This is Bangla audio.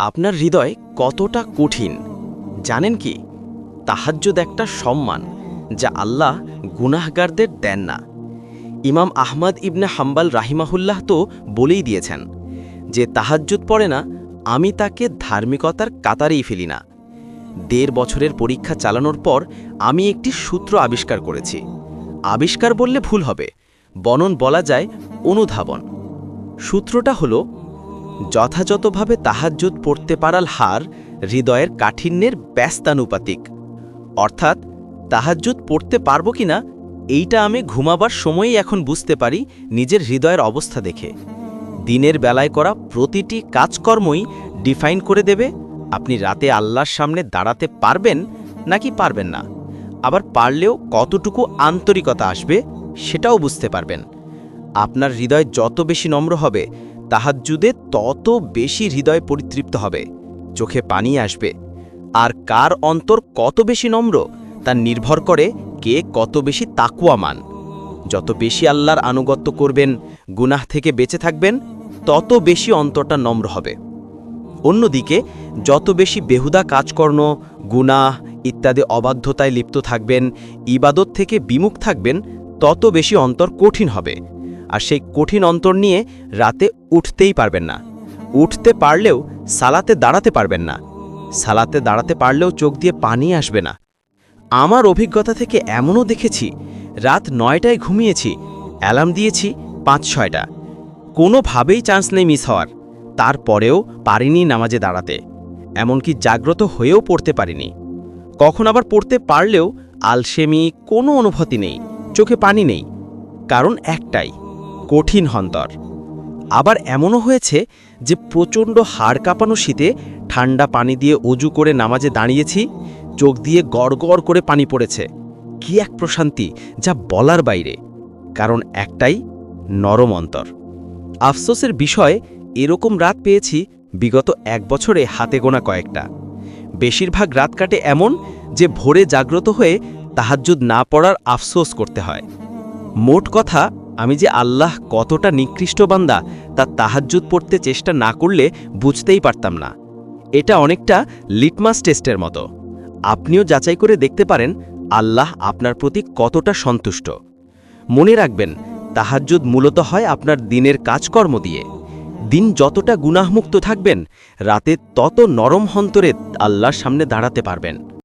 আপনার হৃদয় কতটা কঠিন? জানেন কি? তাহাজ্জুদ একটা সম্মান যা আল্লাহ গুনাহগারদের দেন না। ইমাম আহমদ ইবনে হাম্বাল রাহিমাহুল্লাহ তো বলেই দিয়েছেন, যে তাহাজ্জুদ পড়ে না, আমি তাকে ধার্মিকতার কাতারেই ফেলি না। দেড় বছরের পরীক্ষা চালানোর পর আমি একটি সূত্র আবিষ্কার করেছি। আবিষ্কার বললে ভুল হবে। বনন বলা যায় অনুধাবন। সূত্রটা হলো যথাযথভাবে তাহাজ্জুদ পড়তে পারাল হার হৃদয়ের কাঠিন্যের ব্যস্তানুপাতিক। অর্থাৎ, তাহাজ্জুদ পড়তে পারব কিনা, এইটা আমি ঘুমাবার সময়ই এখন বুঝতে পারি নিজের হৃদয়ের অবস্থা দেখে। দিনের বেলায় করা প্রতিটি কাজকর্মই ডিফাইন করে দেবে, আপনি রাতে আল্লাহর সামনে দাঁড়াতে পারবেন নাকি পারবেন না। আবার পারলেও কতটুকু আন্তরিকতা আসবে, সেটাও বুঝতে পারবেন। আপনার হৃদয় যত বেশি নম্র হবে তাহাজ্জুদে তত বেশি হৃদয় পরিতৃপ্ত হবে, চোখে পানি আসবে। আর কার অন্তর কত বেশি নম্র, তা নির্ভর করে কে কত বেশি তাকুয়ামান। যত বেশি আল্লাহর আনুগত্য করবেন, গুনাহ থেকে বেঁচে থাকবেন, তত বেশি অন্তরটা নম্র হবে। অন্যদিকে, যত বেশি বেহুদা কাজকর্ম, গুনাহ ইত্যাদি অবাধ্যতায় লিপ্ত থাকবেন, ইবাদত থেকে বিমুখ থাকবেন, তত বেশি অন্তর কঠিন হবে। আর সেই কঠিন অন্তর নিয়ে রাতে উঠতেই পারবেন না। উঠতে পারলেও সালাতে দাঁড়াতে পারবেন না। সালাতে দাঁড়াতে পারলেও চোখ দিয়ে পানি আসবে না। আমার অভিজ্ঞতা থেকে এমনও দেখেছি, রাত নয়টায় ঘুমিয়েছি, অ্যালার্ম দিয়েছি পাঁচ ছয়টা। কোনোভাবেই চান্স নেই মিস হওয়ার। তারপরেও পারিনি নামাজে দাঁড়াতে। এমনকি জাগ্রত হয়েও পড়তে পারিনি। কখন আবার পড়তে পারলেও আলসেমি কোনো অনুভূতি নেই, চোখে পানি নেই। কারণ একটাই কঠিন হন্তর। আবার এমনও হয়েছে যে প্রচণ্ড হাড় কাঁপানো শীতে ঠান্ডা পানি দিয়ে অজু করে নামাজে দাঁড়িয়েছি, চোখ দিয়ে গড়গড় করে পানি পড়েছে। কি এক প্রশান্তি যা বলার বাইরে। কারণ একটাই, নরম অন্তর। আফসোসের বিষয়, এরকম রাত পেয়েছি বিগত এক বছরে হাতে গোনা কয়েকটা। বেশিরভাগ রাত কাটে এমন যে ভোরে জাগ্রত হয়ে তাহাজ্জুদ না পড়ার আফসোস করতে হয়। মোট কথা আমি যে আল্লাহ কতটা নিকৃষ্ট বান্দা, তা তাহাজ্জুদ পড়তে চেষ্টা না করলে বুঝতেই পারতাম না। এটা অনেকটা লিটমাস টেস্টের মতো। আপনিও যাচাই করে দেখতে পারেন আল্লাহ আপনার প্রতি কতটা সন্তুষ্ট। মনে রাখবেন, তাহাজ্জুদ মূলত হয় আপনার দিনের কাজকর্ম দিয়ে। দিন যতটা গুনাহমুক্ত থাকবেন, রাতে তত নরম হন্তরে আল্লাহর সামনে দাঁড়াতে পারবেন।